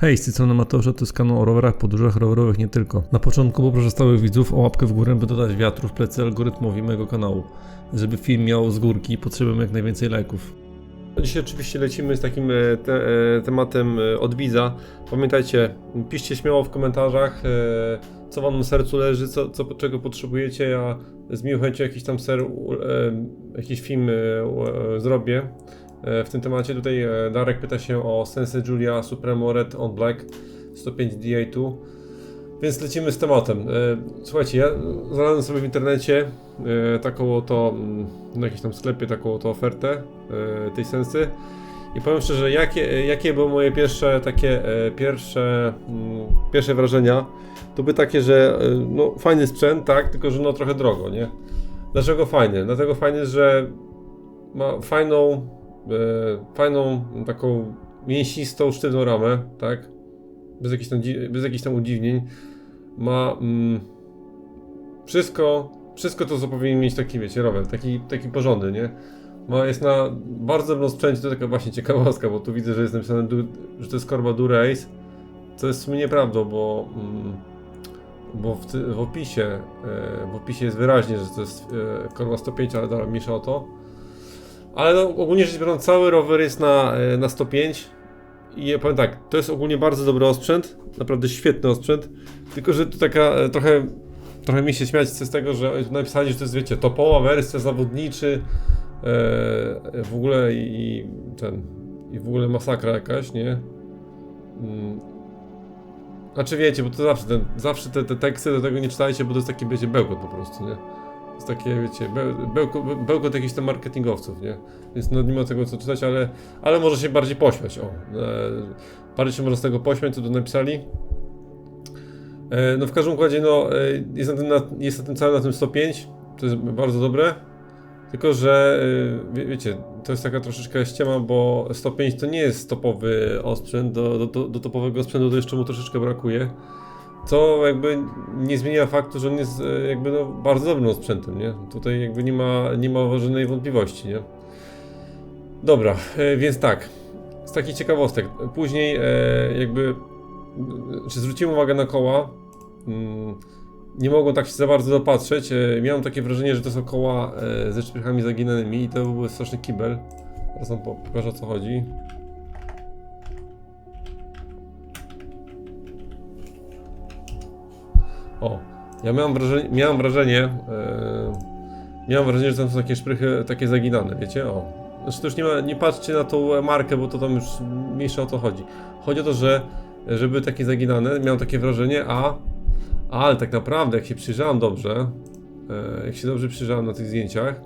Hej, z tej strony Mateusz, to jest kanał o rowerach, podróżach rowerowych nie tylko. Na początku poproszę stałych widzów o łapkę w górę, by dodać wiatru w plecy algorytmowi mojego kanału. Żeby film miał z górki, potrzebujemy jak najwięcej lajków. Dzisiaj oczywiście lecimy z takim e, te, e, tematem e, od widza. Pamiętajcie, piszcie śmiało w komentarzach, co wam na sercu leży, co, co, czego potrzebujecie. Ja z miłą chęcią jakiś tam ser, jakiś film zrobię w tym temacie. Tutaj e, Darek pyta się o Sense Julia Supremo Red on Black 105 DA2. Więc lecimy z tematem. E, Słuchajcie, ja znalazłem sobie w internecie e, taką oto, mm, na jakimś tam sklepie taką oto ofertę e, tej sensy. I powiem szczerze, jakie, jakie były moje pierwsze takie, e, pierwsze, mm, pierwsze wrażenia, to by takie, że e, no fajny sprzęt, tak, tylko że no trochę drogo, nie? Dlaczego fajny? Dlatego fajny, że ma fajną, e, fajną taką mięsistą, sztywną ramę, tak? Bez jakichś tam, bez jakichś tam udziwnień. Ma mm, wszystko, wszystko to, co powinien mieć taki, wiecie, rower, taki, taki porządny, nie? Ma, jest na bardzo dobrym sprzęcie, to taka właśnie ciekawostka, bo tu widzę, że jest napisane, że to jest korba Durace, co jest w sumie nieprawdą, bo, mm, bo w, w opisie, e, w opisie jest wyraźnie, że to jest e, korba 105, ale dobra, mniejsza o to. Ale no, ogólnie rzecz biorąc, cały rower jest na, e, na 105 i ja powiem tak, to jest ogólnie bardzo dobry osprzęt, naprawdę świetny osprzęt, tylko że tu taka e, trochę, trochę mi się śmiać z tego, że napisali, że to jest, wiecie, topowa wersja, zawodniczy, e, w ogóle i, i ten, i w ogóle masakra jakaś, nie? Mm. Znaczy wiecie, bo to zawsze, ten, zawsze te, te teksty do tego nie czytajcie, bo to jest taki, wiecie, bełkot po prostu, nie? Jest takie, wiecie, be, bełkot, bełkot jakichś tam marketingowców, nie? Więc no nie ma tego co czytać, ale, ale może się bardziej pośmiać, o. E, bardziej się może z tego pośmiać, co tu napisali. E, no w każdym układzie, no, e, jest na tym, na, jest na tym całym na tym 105, to jest bardzo dobre. Tylko, że y, wie, wiecie, to jest taka troszeczkę ściema, bo 105 to nie jest topowy osprzęt, do, do, do, do topowego sprzętu to jeszcze mu troszeczkę brakuje. Co jakby nie zmienia faktu, że on jest e, jakby no, bardzo dobrym osprzętem, nie? Tutaj jakby nie ma, nie ma żadnej wątpliwości, nie? Dobra, e, więc tak, z takich ciekawostek. Później e, jakby, czy zwróciłem uwagę na koła, mm, nie mogłem tak się za bardzo dopatrzeć. Miałem takie wrażenie, że to są koła ze szprychami zaginanymi i to był straszny kibel. Teraz wam po- pokażę o co chodzi. O, ja miałem wrażenie, miałem wrażenie, e, miałem wrażenie, że tam są takie szprychy takie zaginane, wiecie? O. Znaczy to już nie, ma, nie patrzcie na tą markę, bo to tam już mniejsza o to chodzi. Chodzi o to, że żeby takie zaginane, miałem takie wrażenie, a ale tak naprawdę, jak się przyjrzałem dobrze, e, jak się dobrze przyjrzałem na tych zdjęciach,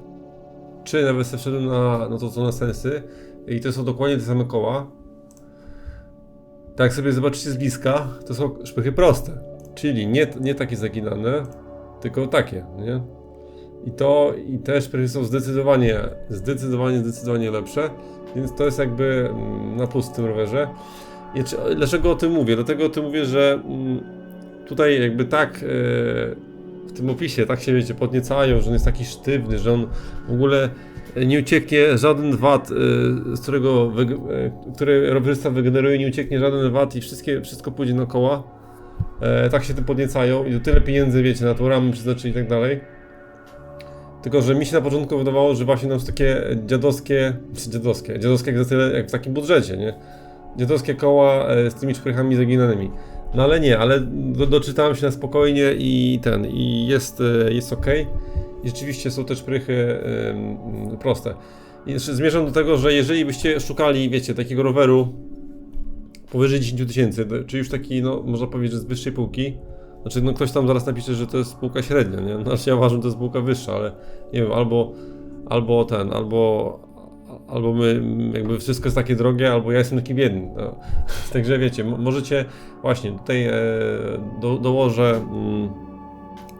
czy nawet sobie wszedłem na, no to co na sensy, i to są dokładnie te same koła, tak sobie zobaczycie z bliska, to są szpychy proste. Czyli nie, nie takie zaginane, tylko takie, nie? I to, i te szprychy są zdecydowanie, zdecydowanie, zdecydowanie lepsze, więc to jest jakby mm, na plus w tym rowerze. I czy, dlaczego o tym mówię? Dlatego o tym mówię, że mm, tutaj jakby tak e, w tym opisie tak się wiecie podniecają, że on jest taki sztywny, że on w ogóle nie ucieknie żaden wad, e, z którego e, który rowerzysta wygeneruje, nie ucieknie żaden wad i wszystkie, wszystko pójdzie na koła. E, tak się tym podniecają i to tyle pieniędzy wiecie na tą ramę przeznaczyli i tak dalej. Tylko, że mi się na początku wydawało, że właśnie nam są takie dziadowskie, czy dziadowskie, dziadowskie jak za tyle, jak w takim budżecie, nie? Dziadowskie koła e, z tymi szprychami zaginanymi. No ale nie, ale do, doczytałem się na spokojnie i ten, i jest, e, jest ok. I rzeczywiście są te szprychy proste. I zmierzam do tego, że jeżeli byście szukali, wiecie, takiego roweru powyżej 10 tysięcy, to- czy już taki, no, można powiedzieć, że z wyższej półki, znaczy, no ktoś tam zaraz napisze, że to jest spółka średnia, nie? Znaczy ja uważam, że to jest spółka wyższa, ale nie wiem, albo, albo ten, albo, albo my, jakby wszystko jest takie drogie, albo ja jestem taki biedny. No. Także wiecie, mo- możecie, właśnie, tutaj e, do, dołożę, mm,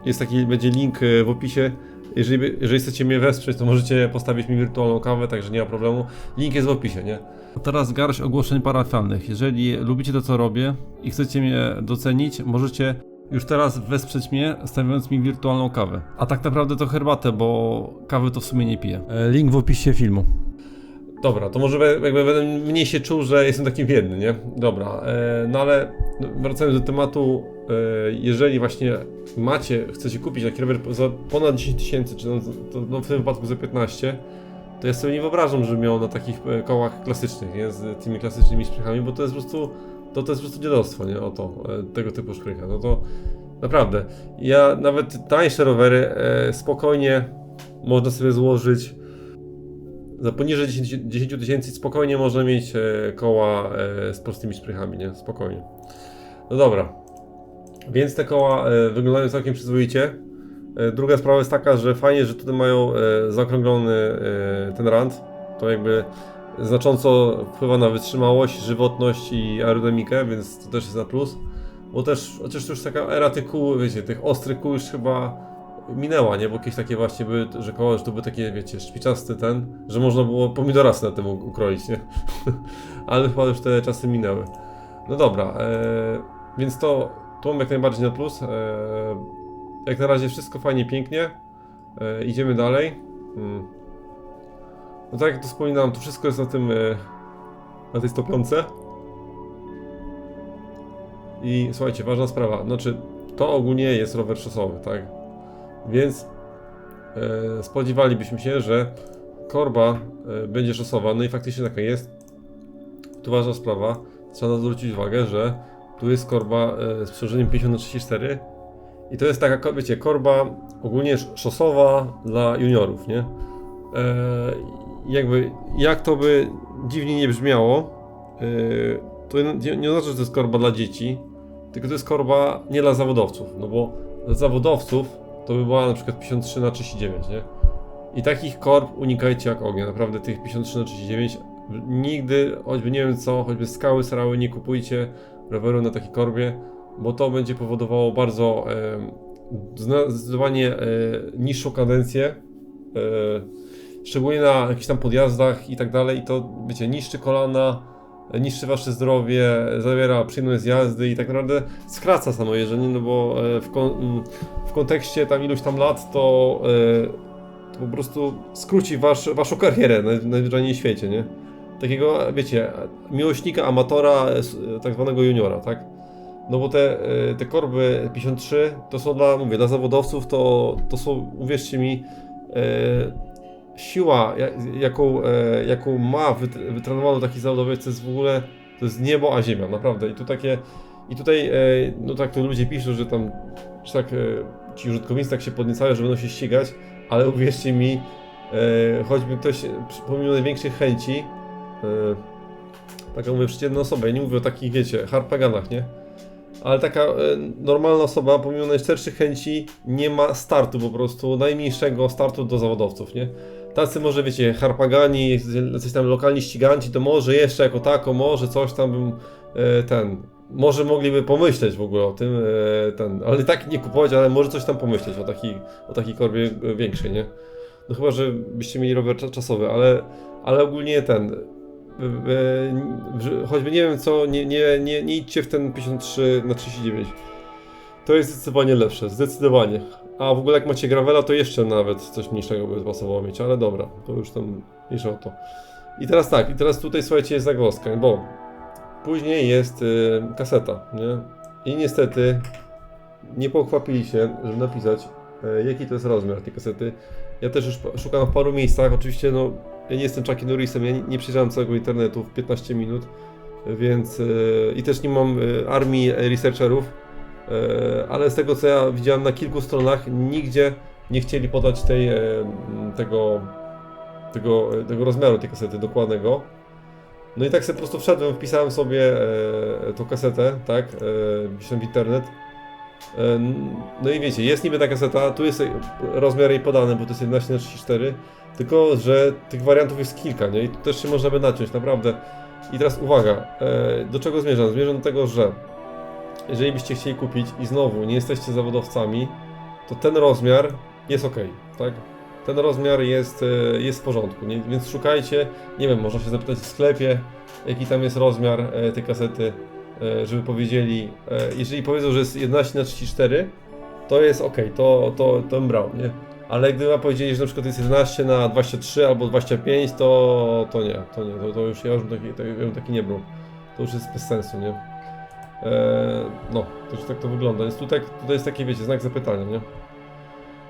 jest taki, będzie link e, w opisie, jeżeli, jeżeli chcecie mnie wesprzeć, to możecie postawić mi wirtualną kawę, także nie ma problemu. Link jest w opisie, nie? Teraz garść ogłoszeń parafialnych. Jeżeli lubicie to, co robię i chcecie mnie docenić, możecie już teraz wesprzeć mnie, stawiając mi wirtualną kawę. A tak naprawdę to herbatę, bo kawy to w sumie nie piję. E, Link w opisie filmu. Dobra, to może jakby będę mniej się czuł, że jestem taki biedny, nie? Dobra, e, no ale wracając do tematu, e, jeżeli właśnie macie, chcecie kupić taki rower za ponad 10 tysięcy, czy no, no w tym wypadku za 15, to ja sobie nie wyobrażam, że miał na takich e, kołach klasycznych, nie? Z tymi klasycznymi szprychami, bo to jest po prostu, to, to jest po prostu dziadostwo, nie? O to, e, tego typu szprycha. No to naprawdę, ja nawet tańsze rowery spokojnie można sobie złożyć za poniżej 10 10 tysięcy spokojnie można mieć e, koła e, z prostymi szprychami, nie? Spokojnie. No dobra. Więc te koła e, wyglądają całkiem przyzwoicie. Druga sprawa jest taka, że fajnie, że tutaj mają zaokrąglony ten rand. To jakby znacząco wpływa na wytrzymałość, żywotność i aerodynamikę, więc to też jest na plus. Bo też, chociaż to już taka era tych kół, wiecie, tych ostrych kół już chyba minęła, nie? Bo jakieś takie właśnie były, że koło, że to były takie, wiecie, szpiczasty ten, że można było pomidorasy na tym ukroić, nie? Ale chyba już te czasy minęły. No dobra, e, więc to, to mam jak najbardziej na plus. E, jak na razie wszystko fajnie, pięknie. E, idziemy dalej. Mm. No tak jak to wspominałem, to wszystko jest na tym, e, na tej stopiące. I słuchajcie, ważna sprawa, znaczy to ogólnie jest rower szosowy, tak? Więc e, spodziewalibyśmy się, że korba e, będzie szosowa, no i faktycznie taka jest. Tu ważna sprawa, trzeba zwrócić uwagę, że tu jest korba e, z przełożeniem 50 na 34 i to jest taka, wiecie, korba ogólnie sz- szosowa dla juniorów, nie? E, jakby, jak to by dziwnie nie brzmiało, e, to nie, nie oznacza, że to jest korba dla dzieci, tylko to jest korba nie dla zawodowców, no bo dla zawodowców to by była na przykład 53 na 39, nie? I takich korb unikajcie jak ognia, naprawdę tych 53 na 39 nigdy, choćby nie wiem co, choćby skały, sarały, nie kupujcie roweru na takiej korbie, bo to będzie powodowało bardzo e, zdecydowanie e, niższą kadencję, e, szczególnie na jakichś tam podjazdach i tak dalej, i to, wiecie, niszczy kolana, niszczy wasze zdrowie, zabiera przyjemność z jazdy i tak naprawdę skraca samo jeżdżenie, no bo e, w, kon, w kontekście tam iluś tam lat to, e, to po prostu skróci wasz, waszą karierę naj- najwyżej świecie, nie? Takiego, wiecie, miłośnika, amatora, e, tak zwanego juniora, tak? No bo te, te korby 53 to są dla, mówię, dla zawodowców to, to są, uwierzcie mi, siła, ja- jaką, e, jaką ma wyt- wytrenowaną taki zawodowiec, to jest w ogóle, to jest niebo a ziemia, naprawdę. I tu takie, i tutaj, e, no tak to ludzie piszą, że tam, tak e, ci użytkownicy tak się podniecają, że będą się ścigać, ale uwierzcie mi, choćby ktoś, pomimo największych chęci, taka mówię przeciętna osoba, ja nie mówię o takich, wiecie, harpaganach, nie? Ale taka normalna osoba, pomimo najszczerszych chęci, nie ma startu po prostu, najmniejszego startu do zawodowców, nie? Tacy może, wiecie, harpagani, coś tam lokalni ściganci, to może jeszcze jako tako, może coś tam bym e, ten, może mogliby pomyśleć w ogóle o tym, e, ten, ale tak nie kupować, ale może coś tam pomyśleć o takiej, o takiej korbie e, większej, nie? No chyba, że byście mieli rower cza- czasowy, ale, ale ogólnie ten, choćby nie wiem co, nie, nie, nie, nie idźcie w ten 53 na 39. To jest zdecydowanie lepsze, zdecydowanie. A w ogóle jak macie gravela, to jeszcze nawet coś mniejszego by pasowało mieć, ale dobra, to już tam mniejsza o to. I teraz tak, i teraz tutaj słuchajcie jest zagwozdka, bo później jest y, kaseta, nie? I niestety nie pochwapili się, żeby napisać e, jaki to jest rozmiar tej kasety. Ja też już szukam w paru miejscach, oczywiście no ja nie jestem Chucky Norrisem, ja nie, nie przejrzałem całego internetu w 15 minut, więc e, i też nie mam e, armii researcherów, ale z tego co ja widziałem na kilku stronach, nigdzie nie chcieli podać tej, e, tego, tego, tego rozmiaru tej kasety dokładnego. No i tak sobie po prostu wszedłem, wpisałem sobie e, tą kasetę, tak, e, w internet. E, no i wiecie, jest niby ta kaseta, tu jest rozmiar jej podany, bo to jest 11 na 34 tylko, że tych wariantów jest kilka, nie? I tu też się można by naciąć, naprawdę. I teraz uwaga, e, do czego zmierzam? Zmierzam do tego, że jeżeli byście chcieli kupić i znowu nie jesteście zawodowcami, to ten rozmiar jest ok, tak? Ten rozmiar jest, e, jest w porządku, nie? więc szukajcie, nie wiem, można się zapytać w sklepie, jaki tam jest rozmiar e, tej kasety, e, żeby powiedzieli, jeżeli powiedzą, że jest 11 na 34 to jest ok, to, to, to bym brał, nie? Ale gdyby powiedzieli, że na przykład jest 11 na 23 albo 25, to, to nie, to nie, to, to już ja już bym taki, to, ja bym taki nie brał. To już jest bez sensu, nie? Eee, no, już tak to wygląda. Więc tutaj, tutaj jest taki, wiecie, znak zapytania, nie?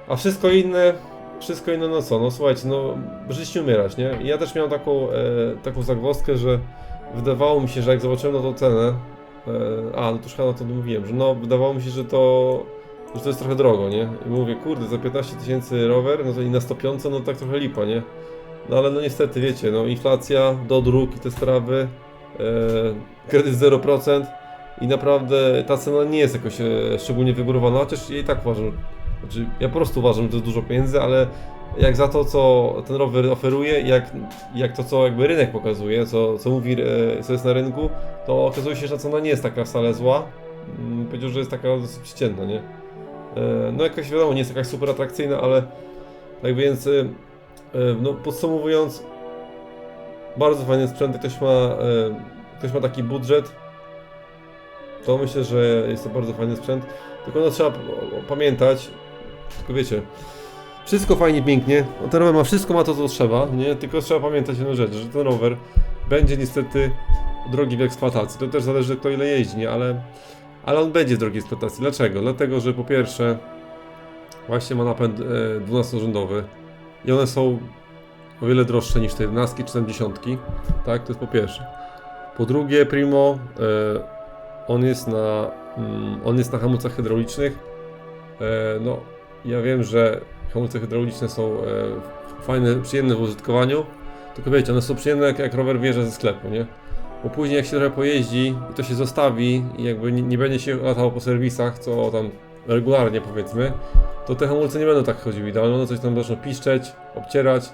A wszystko inne, wszystko inne, no co, no słuchajcie, no żyć nie umierać, nie? I ja też miałem taką, e, taką zagwozdkę, że wydawało mi się, że jak zobaczyłem na tą cenę, e, a, no to już chyba to mówiłem, że no, wydawało mi się, że to, że to jest trochę drogo, nie? I mówię, kurde, za 15 tysięcy rower, no to i na 105, no tak trochę lipa, nie? No ale no niestety, wiecie, no inflacja, dodruk i te sprawy, e, kredyt 0% i naprawdę ta cena nie jest jakoś e, szczególnie wygórowana, chociaż ja i tak uważam, znaczy ja po prostu uważam, że to jest dużo pieniędzy, ale jak za to, co ten rower oferuje, jak, jak to, co jakby rynek pokazuje, co, co mówi, e, co jest na rynku, to okazuje się, że cena nie jest taka wcale zła. Mm, Powiedział, że jest taka dosyć przeciętna, nie? E, No jakoś wiadomo, nie jest jakaś super atrakcyjna, ale tak więc, no podsumowując, bardzo fajny sprzęt, ktoś ma, ktoś ma taki budżet, to myślę, że jest to bardzo fajny sprzęt. Tylko no trzeba pamiętać, tylko wiecie, wszystko fajnie, pięknie, no ten rower ma wszystko, ma to co trzeba, nie? Tylko trzeba pamiętać jedną rzecz, że ten rower będzie niestety drogi w eksploatacji. To też zależy kto ile jeździ, nie? Ale, ale on będzie drogi w eksploatacji. Dlaczego? Dlatego, że po pierwsze właśnie ma napęd e, 12-rzędowy i one są o wiele droższe niż te 11 czy tam 10, tak? To jest po pierwsze. Po drugie, primo, e, on jest na, mm, on jest na hamulcach hydraulicznych. E, no, ja wiem, że hamulce hydrauliczne są e, fajne, przyjemne w użytkowaniu, tylko wiecie, one są przyjemne jak, jak rower wjeżdża ze sklepu, nie? Bo później jak się trochę pojeździ i to się zostawi i jakby nie, nie będzie się latało po serwisach, co tam regularnie powiedzmy, to te hamulce nie będą tak chodziły idealnie, one coś tam zaczną piszczeć, obcierać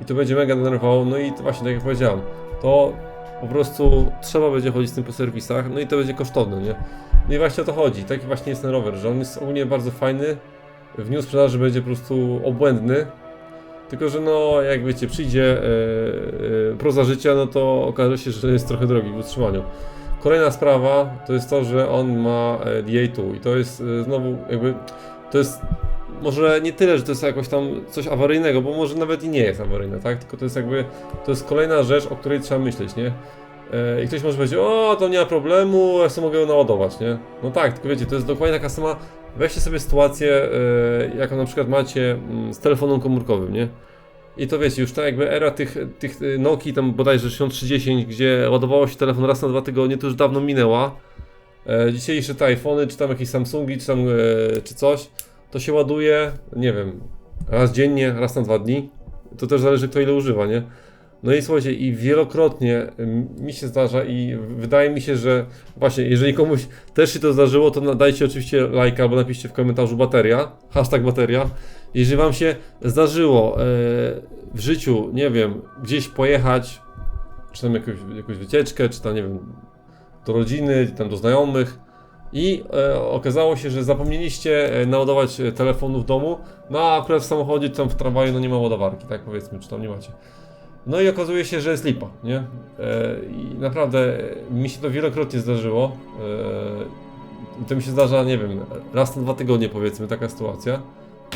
i to będzie mega denerwowało, no i to właśnie tak jak powiedziałem, to po prostu trzeba będzie chodzić z tym po serwisach, no i to będzie kosztowne, nie? No i właśnie o to chodzi, taki właśnie jest ten rower, że on jest ogólnie bardzo fajny, w dniu sprzedaży będzie po prostu obłędny, tylko że no jak wiecie, przyjdzie e, e, proza życia, no to okaże się, że jest trochę drogi w utrzymaniu. Kolejna sprawa to jest to, że on ma e, DA2 i to jest e, znowu jakby, to jest może nie tyle, że to jest jakoś tam coś awaryjnego, bo może nawet i nie jest awaryjne, tak? Tylko to jest jakby, to jest kolejna rzecz, o której trzeba myśleć, nie? E, I ktoś może powiedzieć, o to nie ma problemu, ja sobie mogę ją naładować, nie? No tak, tylko wiecie, to jest dokładnie taka sama, weźcie sobie sytuację, e, jaką na przykład macie mm, z telefonem komórkowym, nie? I to wiecie, już ta jakby era tych, tych y, Nokii, tam bodajże 6310, gdzie ładowało się telefon raz na dwa tygodnie, to już dawno minęła. E, dzisiejsze te iPhony, czy tam jakieś Samsungi, czy tam, e, czy coś, to się ładuje, nie wiem, raz dziennie, raz na dwa dni. To też zależy kto ile używa, nie? No i słuchajcie, i wielokrotnie mi się zdarza i wydaje mi się, że właśnie, jeżeli komuś też się to zdarzyło, to dajcie oczywiście lajka albo napiszcie w komentarzu bateria, hashtag bateria. Jeżeli wam się zdarzyło e, w życiu, nie wiem, gdzieś pojechać, czy tam jakąś, jakąś wycieczkę, czy tam, nie wiem, do rodziny, tam do znajomych i e, okazało się, że zapomnieliście e, naładować e, telefonu w domu, no a akurat w samochodzie, tam w tramwaju, no nie ma ładowarki, tak powiedzmy, czy tam nie macie. No i okazuje się, że jest lipa, nie? E, I naprawdę e, mi się to wielokrotnie zdarzyło. E, to mi się zdarza, nie wiem, raz na dwa tygodnie powiedzmy taka sytuacja,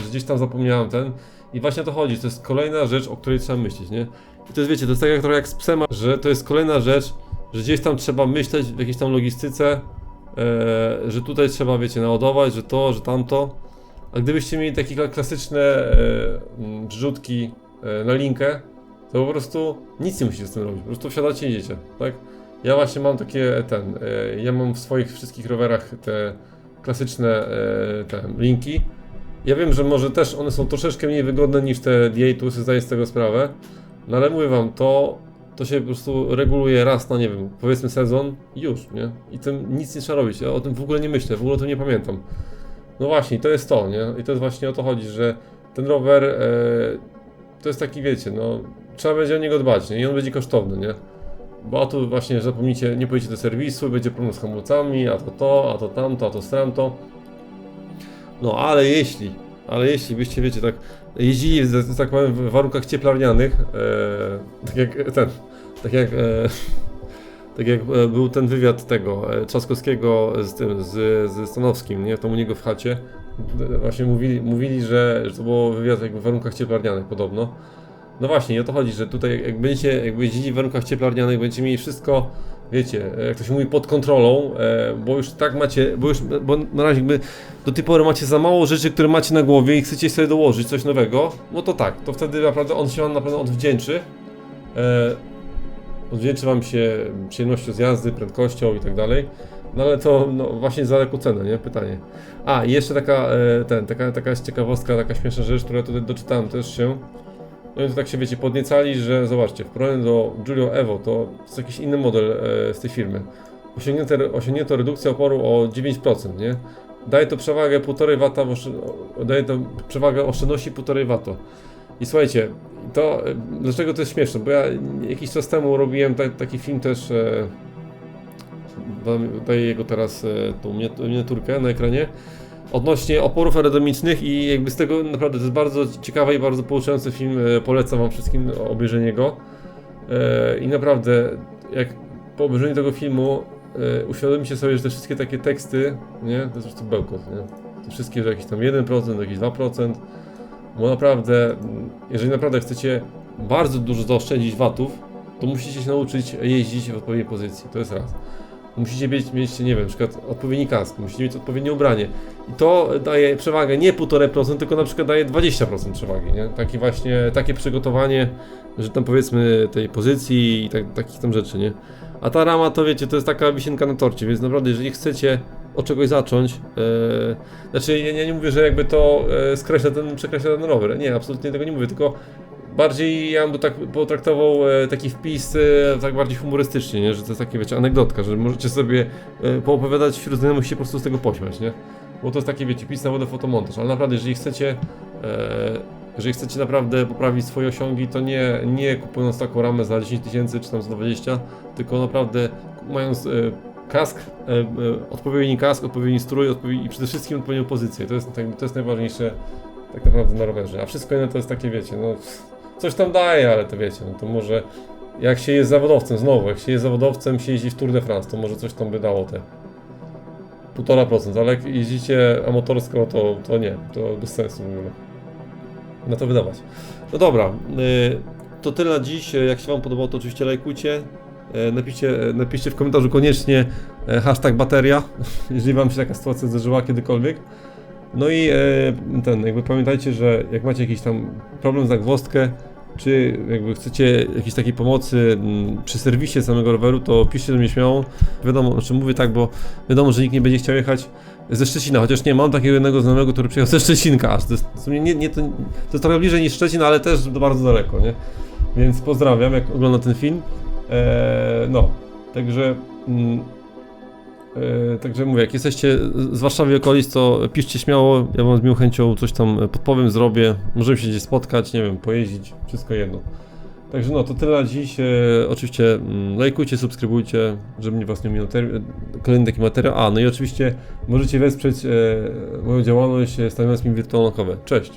że gdzieś tam zapomniałem ten. I właśnie o to chodzi, to jest kolejna rzecz, o której trzeba myśleć, nie? I to jest, wiecie, to jest tak jak trochę jak z psem, że to jest kolejna rzecz, że gdzieś tam trzeba myśleć w jakiejś tam logistyce, e, że tutaj trzeba, wiecie, naładować, że to, że tamto. A gdybyście mieli takie kla- klasyczne e, mm, e, na linkę, to po prostu nic nie musicie z tym robić, po prostu wsiadacie i jedziecie, tak? Ja właśnie mam takie, ten, e, ja mam w swoich wszystkich rowerach te klasyczne te linki. Ja wiem, że może też one są troszeczkę mniej wygodne niż te D8, zdaję z tego sprawę, no ale mówię wam, to, to się po prostu reguluje raz na, nie wiem, powiedzmy sezon i już, nie? I tym nic nie trzeba robić, ja o tym w ogóle nie myślę, w ogóle o tym nie pamiętam. No właśnie, to jest to, nie? I to jest właśnie o to chodzi, że ten rower e, to jest taki, wiecie, no trzeba będzie o niego dbać, nie? I on będzie kosztowny, nie? Bo a tu właśnie zapomnicie, nie pojedziecie do serwisu, będzie problem z hamulcami, a to to, a to tamto, a to stramto. No ale jeśli, ale jeśli byście, wiecie, tak jeździli, tak powiem, w warunkach cieplarnianych, e, tak jak ten, tak jak, e, tak jak e, był ten wywiad tego e, Trzaskowskiego z tym, z, z Stanowskim, nie, tam u niego w chacie, właśnie mówili, mówili że, że to było wywiad jakby w warunkach cieplarnianych podobno. No właśnie, o to chodzi, że tutaj jak będziecie, jakby jeździli w warunkach cieplarnianych, będziecie mieli wszystko, wiecie, jak to się mówi, pod kontrolą, e, bo już tak macie, bo już, bo na razie jakby do tej pory macie za mało rzeczy, które macie na głowie i chcecie sobie dołożyć coś nowego, no to tak, to wtedy naprawdę on się wam na pewno odwdzięczy. Odwdzięczy wam się przyjemnością z jazdy, prędkością i tak dalej. No ale to no, właśnie za jaką cenę, nie? Pytanie. A, i jeszcze taka, e, ten, taka, taka ciekawostka, taka śmieszna rzecz, którą tutaj doczytałem też się. No i to tak się wiecie, podniecali, że zobaczcie, w porównaniu do Giulio Evo to jest jakiś inny model e, z tej firmy. Osiągnięto, osiągnięto redukcję oporu o 9%, nie? Daje to przewagę 1,5 W, daje to przewagę oszczędności 1,5 W. I słuchajcie, to dlaczego to jest śmieszne? Bo ja jakiś czas temu robiłem ta, taki film też. E, daję jego teraz e, tą miniat- miniaturkę na ekranie. Odnośnie oporów aerodynamicznych i jakby z tego naprawdę to jest bardzo ciekawy i bardzo pouczający film. E, polecam wam wszystkim obejrzenie go. E, I naprawdę, jak po obejrzeniu tego filmu e, uświadomicie sobie, że te wszystkie takie teksty, nie, to jest po prostu bełkot, nie? Te wszystkie, że jakiś tam 1%, jakiś 2%, bo naprawdę, jeżeli naprawdę chcecie bardzo dużo zaoszczędzić watów, to musicie się nauczyć jeździć w odpowiedniej pozycji, to jest raz. Musicie mieć, mieć, nie wiem, na przykład odpowiedni kask, musicie mieć odpowiednie ubranie. I to daje przewagę nie 1,5%, tylko na przykład daje 20% przewagi, nie? Takie właśnie, takie przygotowanie, że tam powiedzmy tej pozycji i tak, takich tam rzeczy, nie? A ta rama to wiecie, to jest taka wisienka na torcie, więc naprawdę jeżeli chcecie od czegoś zacząć, e, znaczy ja, ja nie mówię, że jakby to e, skreśla ten, przekreśla ten rower, nie, absolutnie tego nie mówię, tylko bardziej ja bym tak potraktował e, taki wpis e, tak bardziej humorystycznie, nie? że to jest takie wiecie, anegdotka, że możecie sobie e, poopowiadać wśród znajomych się po prostu z tego pośmiać, nie? Bo to jest takie wiecie, pis na wodę fotomontaż, ale naprawdę jeżeli chcecie jeżeli chcecie naprawdę poprawić swoje osiągi, to nie, nie kupując taką ramę za 10 tysięcy czy tam za 20, tylko naprawdę mając kask, e, e, odpowiedni kask, odpowiedni strój odpowiedni, i przede wszystkim odpowiednią pozycję. To jest, tak- to jest najważniejsze tak naprawdę na rowerze. A wszystko inne to jest takie, wiecie, no coś tam daje, ale to wiecie, no to może jak się jest zawodowcem, znowu, jak się jest zawodowcem, się jeździ w Tour de France, to może coś tam by dało te 1,5%, ale jak jeździcie amatorsko, to, to nie, to bez sensu w ogóle na to wydawać. No dobra, y, to tyle na dziś. Jak się Wam podobało, to oczywiście lajkujcie. E, Napiszcie, e, napiszcie w komentarzu koniecznie e, hashtag bateria, jeżeli Wam się taka sytuacja zdarzyła kiedykolwiek. No i ten, jakby pamiętajcie, że jak macie jakiś tam problem, zagwozdkę, czy jakby chcecie jakiejś takiej pomocy mm, przy serwisie samego roweru, to piszcie do mnie śmiało. Wiadomo, o czym mówię tak, bo wiadomo, że nikt nie będzie chciał jechać ze Szczecina, chociaż nie, mam takiego jednego znajomego, który przyjechał ze Szczecinka aż. To jest, nie, nie, to, to jest trochę bliżej niż Szczecin, ale też bardzo daleko, nie? Więc pozdrawiam, jak ogląda ten film. Eee, no, także... Mm, e, Także mówię, jak jesteście z Warszawy i okolic, to piszcie śmiało, ja wam z miłą chęcią coś tam podpowiem, zrobię. Możemy się gdzieś spotkać, nie wiem, pojeździć, wszystko jedno. Także no, to tyle na dziś. E, oczywiście mm, lajkujcie, subskrybujcie, żeby nie was nie ominął ter- kolejny taki materiał. A, no i oczywiście możecie wesprzeć e, moją działalność, e, stawiając mi wirtualną kawę. Cześć!